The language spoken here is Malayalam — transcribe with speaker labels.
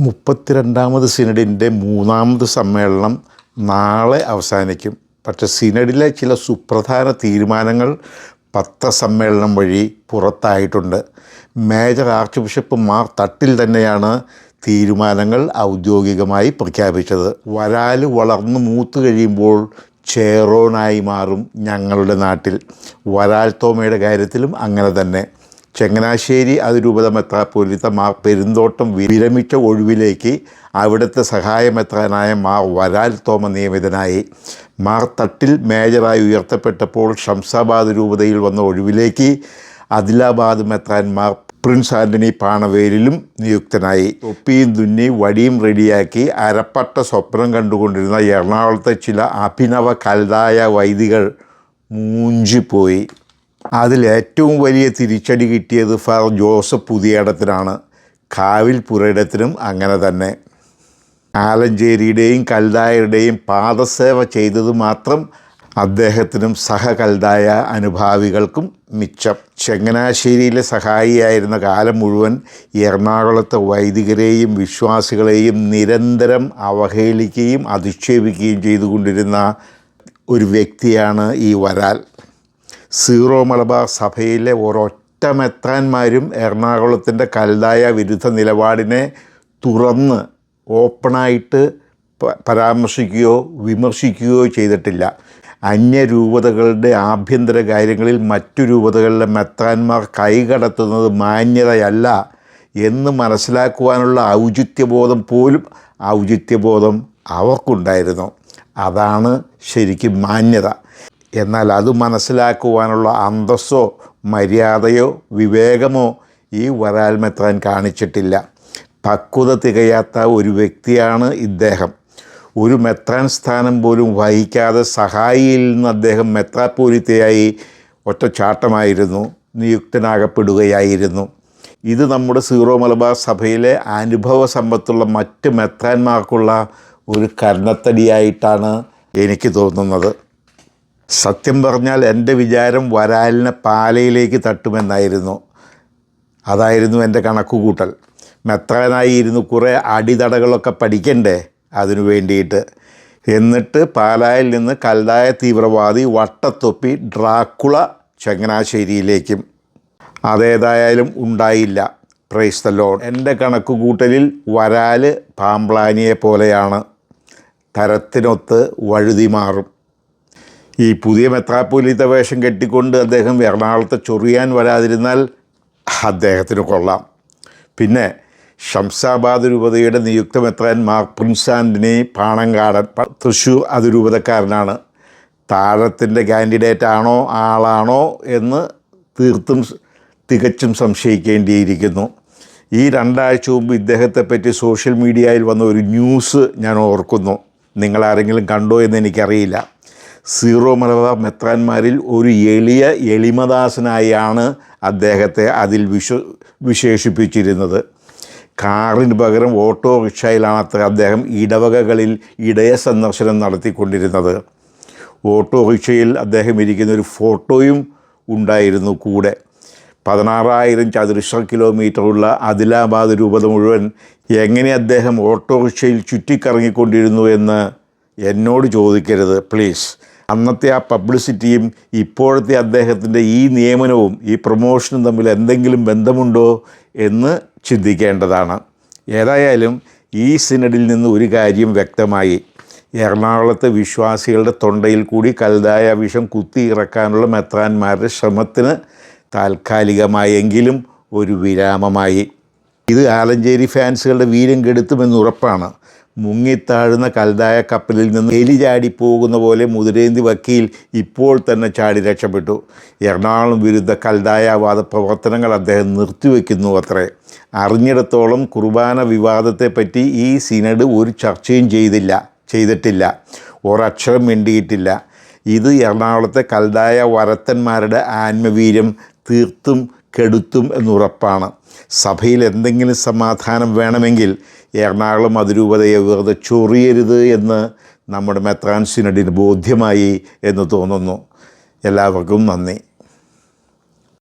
Speaker 1: മുപ്പത്തിരണ്ടാമത് സിനഡിന്റെ മൂന്നാമത് സമ്മേളനം നാളെ അവസാനിക്കും. പക്ഷേ സിനഡിലെ ചില സുപ്രധാന തീരുമാനങ്ങൾ പത്രസമ്മേളനം വഴി പുറത്തായിട്ടുണ്ട്. Major archbishop Mar Thattil തന്നെയാണ് തീരുമാനങ്ങൾ ഔദ്യോഗികമായി പ്രഖ്യാപിച്ചത്. വരാൽ വളർന്നു മൂത്ത് കഴിയുമ്പോൾ ചേറോനായി മാറും ഞങ്ങളുടെ നാട്ടിൽ. വരാൽ തോമയുടെ കാര്യത്തിലും അങ്ങനെ തന്നെ. ചങ്ങനാശ്ശേരി അതിരൂപത മെത്രാപ്പൊലിത്ത മാർ പെരുന്തോട്ടം വിരമിച്ച ഒഴിവിലേക്ക് അവിടുത്തെ സഹായമെത്രാനായ മാർ വരാൽ തോമ നിയമിതനായി. മാർ തട്ടിൽ മേജറായി ഉയർത്തപ്പെട്ടപ്പോൾ ഷംസാബാദ് രൂപതയിൽ വന്ന ഒഴിവിലേക്ക് അദിലാബാദ് മെത്രാൻ മാർ പ്രിൻസ് ആന്റണി പാണവേലിലും നിയുക്തനായി. തൊപ്പിയും തുന്നി വടിയും റെഡിയാക്കി അരപ്പട്ട സ്വപ്നം കണ്ടുകൊണ്ടിരുന്ന എറണാകുളത്തെ ചില അഭിനവ കലതായ വൈദികൾ മൂഞ്ചിപ്പോയി. അതിൽ ഏറ്റവും വലിയ തിരിച്ചടി കിട്ടിയത് ഫാർ ജോസഫ് പുതിയടത്തിനാണ് കാവിൽ പുരയിടത്തിനും അങ്ങനെ തന്നെ. ആലഞ്ചേരിയുടെയും കൽദായരുടെയും പാദസേവ ചെയ്തത് മാത്രം അദ്ദേഹത്തിനും സഹകൽതായ അനുഭാവികൾക്കും മിച്ചം. ചങ്ങനാശ്ശേരിയിലെ സഹായിയായിരുന്ന കാലം മുഴുവൻ എറണാകുളത്തെ വൈദികരെയും വിശ്വാസികളെയും നിരന്തരം അവഹേളിക്കുകയും അധിക്ഷേപിക്കുകയും ചെയ്തുകൊണ്ടിരുന്ന ഒരു വ്യക്തിയാണ് ഈ വരാൽ. സീറോ മലബാർ സഭയിലെ ഒരൊറ്റ മെത്രാന്മാരും എറണാകുളത്തിന്റെ കൽതായ വിരുദ്ധ നിലപാടിനെ തുറന്ന് ഓപ്പണായിട്ട് പരാമർശിക്കുകയോ വിമർശിക്കുകയോ ചെയ്തിട്ടില്ല. അന്യരൂപതകളുടെ ആഭ്യന്തര കാര്യങ്ങളിൽ മറ്റു രൂപതകളിലെ മെത്രാന്മാർ കൈകടത്തുന്നത് മാന്യതയല്ല എന്ന് മനസ്സിലാക്കുവാനുള്ള ഔചിത്യബോധം പോലും ഔചിത്യബോധം അവർക്കുണ്ടായിരുന്നു. അതാണ് ശരിക്കും മാന്യത. എന്നാൽ അത് മനസ്സിലാക്കുവാനുള്ള അന്തസ്സോ മര്യാദയോ വിവേകമോ ഈ വരാൽ മെത്രാൻ കാണിച്ചിട്ടില്ല. പക്വത തികയാത്ത ഒരു വ്യക്തിയാണ് ഇദ്ദേഹം. ഒരു മെത്രാൻ സ്ഥാനം പോലും വഹിക്കാതെ സഹായിയിൽ നിന്ന് അദ്ദേഹം മെത്രാപ്പോലിത്തയായി ഒറ്റച്ചാട്ടമായിരുന്നു നിയുക്തനാകപ്പെടുകയായിരുന്നു. ഇത് നമ്മുടെ സീറോ മലബാർ സഭയിലെ അനുഭവ സമ്പത്തുള്ള മറ്റ് മെത്രാന്മാർക്കുള്ള ഒരു കർണത്തടിയായിട്ടാണ് എനിക്ക് തോന്നുന്നത്. സത്യം പറഞ്ഞാൽ എന്റെ വിചാരം വരാലിനെ പാലയിലേക്ക് തട്ടുമെന്നായിരുന്നു. അതായിരുന്നു എന്റെ കണക്കുകൂട്ടൽ. മെത്രാനായി ഇരുന്ന് കുറേ അടിതടകളൊക്കെ പഠിക്കണ്ടേ അതിനു വേണ്ടിയിട്ട്. എന്നിട്ട് പാലായിൽ നിന്ന് കൽതായ തീവ്രവാദി വട്ടത്തൊപ്പി ഡ്രാക്കുള ചങ്ങനാശ്ശേരിയിലേക്കും. അതേതായാലും ഉണ്ടായില്ല. പ്രൈസ് ദ ലോഡ് എന്റെ കണക്കുകൂട്ടലിൽ വരാൽ പാമ്പ്ലാനിയെ പോലെയാണ്. തരത്തിനൊത്ത് വഴുതി മാറും. ഈ പുതിയ മെത്രാപ്പൊലീത്ത വേഷം കെട്ടിക്കൊണ്ട് അദ്ദേഹം എറണാകുളത്തെ ചൊറിയാൻ വരാതിരുന്നാൽ അദ്ദേഹത്തിന് കൊള്ളാം. പിന്നെ ഷംസാബാദ് രൂപതയുടെ നിയുക്ത മെത്രാൻ മാർ പ്രിൻസ് ആന്റണി പാണങ്കാടൻ തൃശ്ശൂർ അതിരൂപതക്കാരനാണ് താഴത്തിന്റെ കാൻഡിഡേറ്റ് ആണോ ആളാണോ എന്ന് തീർത്തും തികച്ചും സംശയിക്കേണ്ടിയിരിക്കുന്നു. ഈ രണ്ടാഴ്ച മുമ്പ് ഇദ്ദേഹത്തെപ്പറ്റി സോഷ്യൽ മീഡിയയിൽ വന്ന ഒരു ന്യൂസ് ഞാൻ ഓർക്കുന്നു. നിങ്ങളാരെങ്കിലും കണ്ടോ എന്ന് എനിക്കറിയില്ല. സീറോ മലബാർ മെത്രാന്മാരിൽ ഒരു എളിയ എളിമദാസനായാണ് അദ്ദേഹത്തെ അതിൽ വിശ്വ വിശേഷിപ്പിച്ചിരുന്നത്. കാറിന് പകരം ഓട്ടോറിക്ഷയിലാണ് അദ്ദേഹം ഇടവകകളിൽ ഇടയ സന്ദർശനം നടത്തിക്കൊണ്ടിരുന്നത്. ഓട്ടോറിക്ഷയിൽ അദ്ദേഹം ഇരിക്കുന്ന ഒരു ഫോട്ടോയും ഉണ്ടായിരുന്നു കൂടെ. പതിനാറായിരം ചതുരശ്ര കിലോമീറ്ററുള്ള ആദിലാബാദ് രൂപത മുഴുവൻ എങ്ങനെ അദ്ദേഹം ഓട്ടോറിക്ഷയിൽ ചുറ്റിക്കറങ്ങിക്കൊണ്ടിരുന്നു എന്ന് എന്നോട് ചോദിക്കരുത് പ്ലീസ്. അന്നത്തെ ആ പബ്ലിസിറ്റിയും ഇപ്പോഴത്തെ അദ്ദേഹത്തിന്റെ ഈ നിയമനവും ഈ പ്രൊമോഷനും തമ്മിൽ എന്തെങ്കിലും ബന്ധമുണ്ടോ എന്ന് ചിന്തിക്കേണ്ടതാണ്. ഏതായാലും ഈ സിനഡിൽ നിന്ന് ഒരു കാര്യം വ്യക്തമായി. എറണാകുളത്തെ വിശ്വാസികളുടെ തൊണ്ടയിൽ കൂടി കൽതായ വിഷം കുത്തി ഇറക്കാനുള്ള മെത്രാന്മാരുടെ ശ്രമത്തിന് താൽക്കാലികമായെങ്കിലും ഒരു വിരാമമായി. ഇത് ആലഞ്ചേരി ഫാൻസുകളുടെ വീര്യം കെടുത്തുമെന്ന് ഉറപ്പാണ്. മുങ്ങിത്താഴുന്ന കൽതായ കപ്പലിൽ നിന്ന് എലി ചാടി പോകുന്ന പോലെ മുതിരേന്തി വക്കീൽ ഇപ്പോൾ തന്നെ ചാടി രക്ഷപ്പെട്ടു. എറണാകുളം വിരുദ്ധ കൽതായവാദ പ്രവർത്തനങ്ങൾ അദ്ദേഹം നിർത്തിവെക്കുന്നു അത്രേ. അറിഞ്ഞിടത്തോളം കുർബാന വിവാദത്തെപ്പറ്റി ഈ സിനഡ് ഒരു ചർച്ചയും ചെയ്തില്ല ചെയ്തിട്ടില്ല. ഒരക്ഷരം മിണ്ടിയിട്ടില്ല. ഇത് എറണാകുളത്തെ കൽതായ വരത്തന്മാരുടെ ആത്മവീര്യം തീർത്തും കെടുത്തും എന്നുറപ്പാണ്. സഭയിൽ എന്തെങ്കിലും സമാധാനം വേണമെങ്കിൽ എറണാകുളം അതിരൂപതയെ വെറുതെ ചൊറിയരുത് എന്ന് നമ്മുടെ മെത്രാൻ സിനഡിന് ബോധ്യമായി എന്ന് തോന്നുന്നു. എല്ലാവർക്കും നന്ദി.